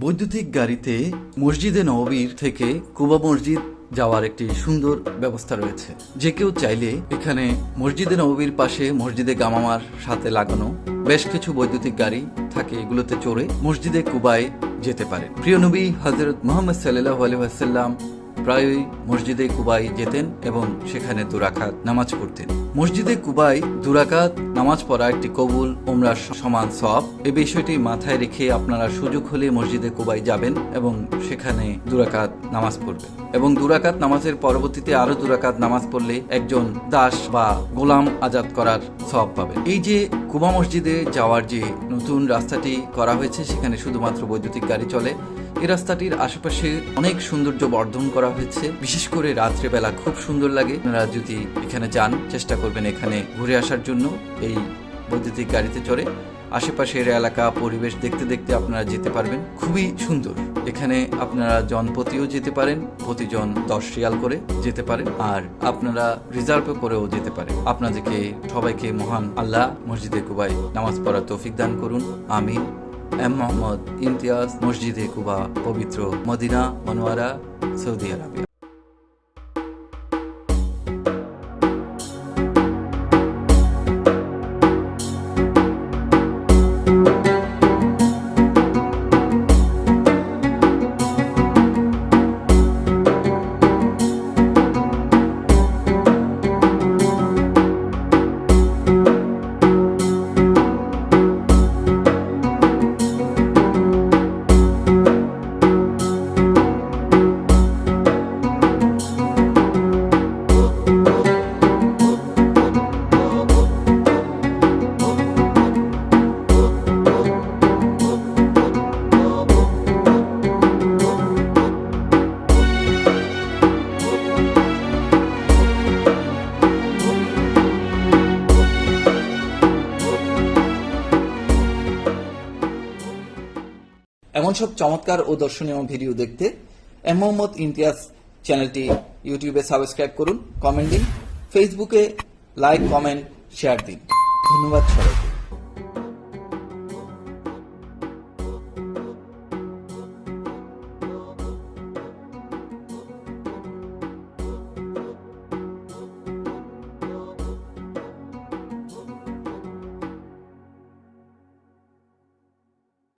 বৈদ্যুতিক গাড়িতে মসজিদে নবীর থেকে কুবা মসজিদ যাওয়ার একটি সুন্দর ব্যবস্থা রয়েছে। যে কেউ চাইলে এখানে মসজিদে নববীর পাশে মসজিদে গামামার সাথে লাগানো বেশ কিছু বৈদ্যুতিক গাড়ি থাকে এগুলোতে চড়ে মসজিদে কুবায় যেতে পারে। প্রিয় নবী হজরত মোহাম্মদ সাল্লাহ আলহাম প্রায়ই মসজিদে কুবাই যেতেন এবং সেখানে দুরাকাত নামাজ পড়তেন। মসজিদে কুবাই দুরাকাত নামাজ পড়া একটি কবুল ওমরার সমান সব এ বিষয়টি মাথায় রেখে আপনারা সুযোগ হলে মসজিদে কুবাই যাবেন এবং সেখানে দুরাকাত নামাজ পড়বেন। এবং দুরাকাত নামাজের পরবর্তীতে আরও দুরাকাত নামাজ পড়লে একজন দাস বা গোলাম আজাদ করার সব পাবেন। এই যে কুবা মসজিদে যাওয়ার যে নতুন রাস্তাটি করা হয়েছে, সেখানে শুধুমাত্র বৈদ্যুতিক গাড়ি চলে এই রাস্তাটির আশেপাশে অনেক সৌন্দর্য বর্ধন করা হয়েছে। বিশেষ করে রাত্রেবেলা খুব সুন্দর লাগে। আপনারা যদি এখানে যান, চেষ্টা করবেন এখানে ঘুরে আসার জন্য। এই বৈদ্যুতিক গাড়িতে চড়ে আশেপাশের এলাকা, পরিবেশ দেখতে দেখতে আপনারা যেতে পারবেন। খুবই সুন্দর। এখানে আপনারা জনপতিও যেতে পারেন, প্রতিজন দশ রিয়াল করে যেতে পারেন। আর আপনারা রিজার্ভ করেও যেতে পারেন। আপনাদেরকে সবাইকে মহান আল্লাহ মসজিদে কুবাই নামাজ পড়ার তৌফিক দান করুন। আমিন। এম মোহাম্মদ ইমতিয়াজ মসজিদে কুবা পবিত্র মদিনা মনোয়ারা সৌদি আরবিয়া এমন সব চমৎকার ও দর্শনীয় ভিডিও দেখতে এম মোহাম্মদ ইমতিয়াজ চ্যানেলটি ইউটিউবে সাবস্ক্রাইব করুন, কমেন্ট দিন, ফেসবুকে লাইক, কমেন্ট, শেয়ার দিন। ধন্যবাদ সবাইকে।